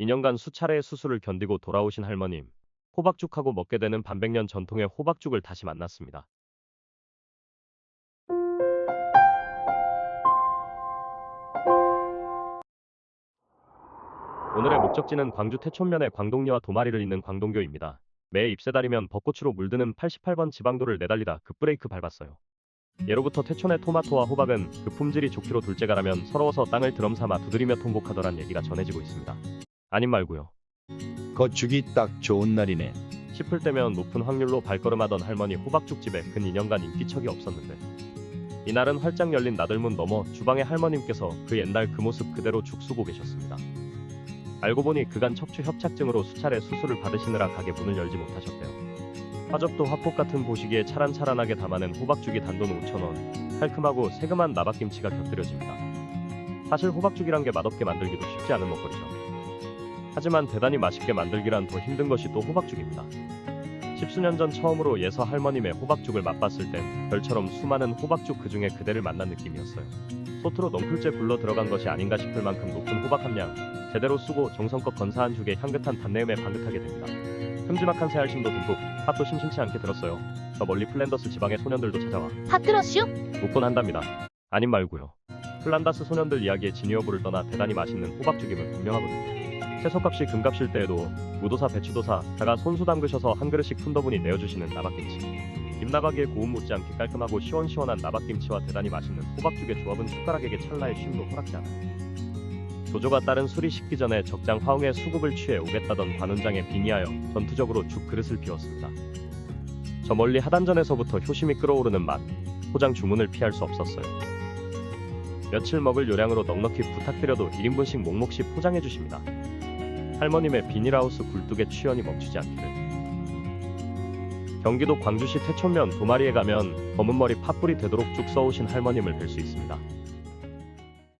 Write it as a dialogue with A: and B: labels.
A: 2년간 수차례의 수술을 견디고 돌아오신 할머님. 호박죽하고 먹게 되는 반백년 전통의 호박죽을 다시 만났습니다. 오늘의 목적지는 광주 태촌면의 광동리와 도마리를 잇는 광동교입니다. 매해 잎새달이면 벚꽃으로 물드는 88번 지방도를 내달리다 급브레이크 밟았어요. 예로부터 태촌의 토마토와 호박은 그 품질이 좋기로 둘째가라면 서러워서 땅을 드럼 삼아 두드리며 통곡하더란 얘기가 전해지고 있습니다. 아님 말고요.
B: 거축이 딱 좋은 날이네.
A: 싶을 때면 높은 확률로 발걸음하던 할머니 호박죽집에 근 2년간 인기척이 없었는데 이날은 활짝 열린 나들문 너머 주방의 할머님께서 그 옛날 그 모습 그대로 죽수고 계셨습니다. 알고 보니 그간 척추 협착증으로 수차례 수술을 받으시느라 가게 문을 열지 못하셨대요. 화접도 화폭 같은 보시기에 차란차란하게 담아낸 호박죽이 단돈 5천원 깔끔하고 새금한 나박김치가 곁들여집니다. 사실 호박죽이란 게 맛없게 만들기도 쉽지 않은 먹거리죠. 하지만 대단히 맛있게 만들기란 더 힘든 것이 또 호박죽입니다. 십수년 전 처음으로 예서 할머님의 호박죽을 맛봤을 땐 별처럼 수많은 호박죽 그 중에 그대를 만난 느낌이었어요. 소트로 넝쿨째 굴러 들어간 것이 아닌가 싶을 만큼 높은 호박 함량, 제대로 쓰고 정성껏 건사한 죽에 향긋한 단내음에 반긋하게 됩니다. 큼지막한 새알심도 듬뿍, 팥도 심심치 않게 들었어요. 저 멀리 플랜더스 지방의 소년들도 찾아와
C: 하트러슈?
A: 묵곤 한답니다. 아님 말고요. 플란다스 소년들 이야기에 진위여부를 떠나 대단히 맛있는 호박죽임은 분명하거든요. 채소값이 금값일 때에도 무도사 배추도사 다가 손수 담그셔서 한 그릇씩 푼더분이 내어주시는 나박김치. 김나박이의 고운 못지않게 깔끔하고 시원시원한 나박김치와 대단히 맛있는 호박죽의 조합은 숟가락에게 찰나의 쉼도 허락지 않아요. 조조가 따른 술이 식기 전에 적장 화웅의 수급을 취해 오겠다던 관운장에 빙의하여 전투적으로 죽 그릇을 비웠습니다. 저 멀리 하단전에서부터 효심이 끓어오르는 맛, 포장 주문을 피할 수 없었어요. 며칠 먹을 요량으로 넉넉히 부탁드려도 1인분씩 몫몫이 포장해 주십니다. 할머님의 비닐하우스 굴뚝의 취연이 멈추지 않기를. 경기도 광주시 태촌면 도마리에 가면 검은 머리 팥불이 되도록 쭉 써오신 할머님을 뵐 수 있습니다.